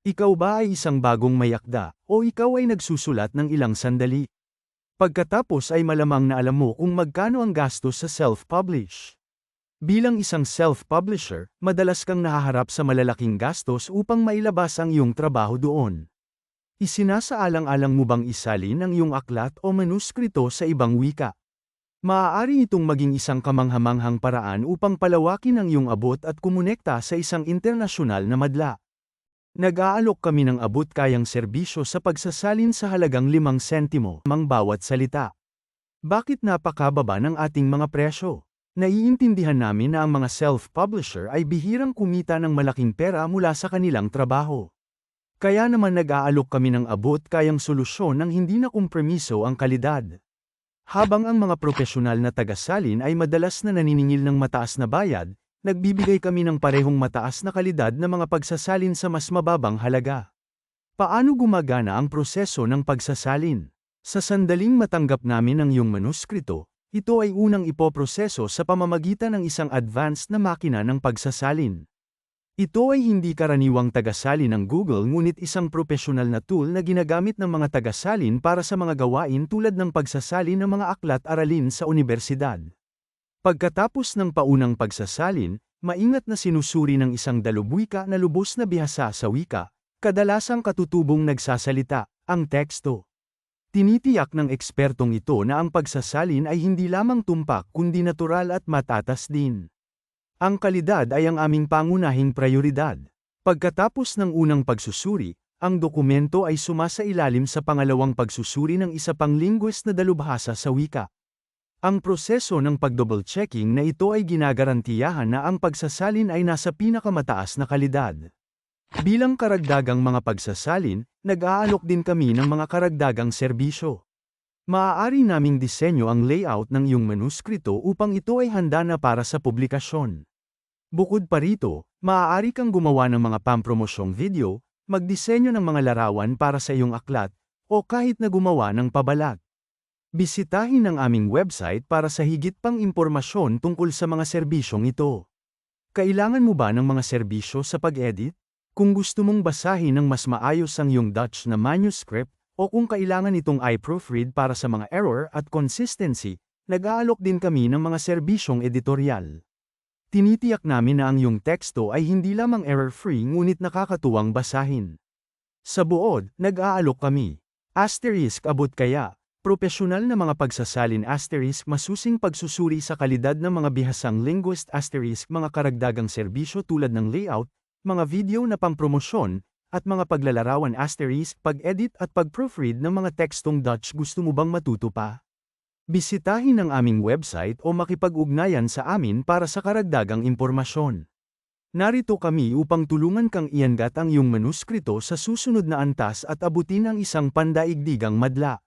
Ikaw ba ay isang bagong mayakda, o ikaw ay nagsusulat ng ilang sandali? Pagkatapos ay malamang na alam mo kung magkano ang gastos sa self-publish. Bilang isang self-publisher, madalas kang nahaharap sa malalaking gastos upang mailabas ang iyong trabaho doon. Isinasaalang-alang mo bang isalin ang iyong aklat o manuskrito sa ibang wika? Maaari itong maging isang kamanghamanghang paraan upang palawakin ang iyong abot at kumonekta sa isang internasyonal na madla. Nag-aalok kami ng abot kayang serbisyo sa pagsasalin sa halagang 5 sentimo mang bawat salita. Bakit napakababa ng ating mga presyo? Naiintindihan namin na ang mga self-publisher ay bihirang kumita ng malaking pera mula sa kanilang trabaho. Kaya naman nag-aalok kami ng abot kayang solusyon ng hindi na kompromiso ang kalidad. Habang ang mga profesional na tagasalin ay madalas na naniningil ng mataas na bayad, nagbibigay kami ng parehong mataas na kalidad na mga pagsasalin sa mas mababang halaga. Paano gumagana ang proseso ng pagsasalin? Sa sandaling matanggap namin ang iyong manuskrito, ito ay unang ipoproseso sa pamamagitan ng isang advanced na makina ng pagsasalin. Ito ay hindi karaniwang tagasalin ng Google ngunit isang profesional na tool na ginagamit ng mga tagasalin para sa mga gawain tulad ng pagsasalin ng mga aklat-aralin sa universidad. Pagkatapos ng paunang pagsasalin, maingat na sinusuri ng isang dalubwika na lubos na bihasa sa wika, kadalasang katutubong nagsasalita, ang teksto. Tinitiyak ng ekspertong ito na ang pagsasalin ay hindi lamang tumpak kundi natural at matatas din. Ang kalidad ay ang aming pangunahing prioridad. Pagkatapos ng unang pagsusuri, ang dokumento ay sumasailalim sa pangalawang pagsusuri ng isa pang linguist na dalubhasa sa wika. Ang proseso ng pag-double-checking na ito ay ginagarantiyahan na ang pagsasalin ay nasa pinakamataas na kalidad. Bilang karagdagang mga pagsasalin, nag-aalok din kami ng mga karagdagang serbisyo. Maaari naming disenyo ang layout ng iyong manuskrito upang ito ay handa na para sa publikasyon. Bukod pa rito, maaari kang gumawa ng mga pampromosyong video, magdisenyo ng mga larawan para sa iyong aklat, o kahit na gumawa ng pabalat. Bisitahin ang aming website para sa higit pang impormasyon tungkol sa mga serbisyong ito. Kailangan mo ba ng mga serbisyo sa pag-edit? Kung gusto mong basahin ng mas maayos ang iyong Dutch na manuscript, o kung kailangan itong i-proofread para sa mga error at consistency, nag-aalok din kami ng mga serbisyong editorial. Tinitiyak namin na ang iyong teksto ay hindi lamang error-free ngunit nakakatuwang basahin. Sa buod, nag-aalok kami. Asterisk abot kaya, profesional na mga pagsasalin asterisk masusing pagsusuri sa kalidad ng mga bihasang linguist asterisk mga karagdagang serbisyo tulad ng layout, mga video na pampromosyon, at mga paglalarawan asterisk pag-edit at pag-proofread ng mga tekstong Dutch gusto mo bang matuto pa? Bisitahin ang aming website o makipag-ugnayan sa amin para sa karagdagang impormasyon. Narito kami upang tulungan kang iangat ang iyong manuskrito sa susunod na antas at abutin ang isang pandaigdigang madla.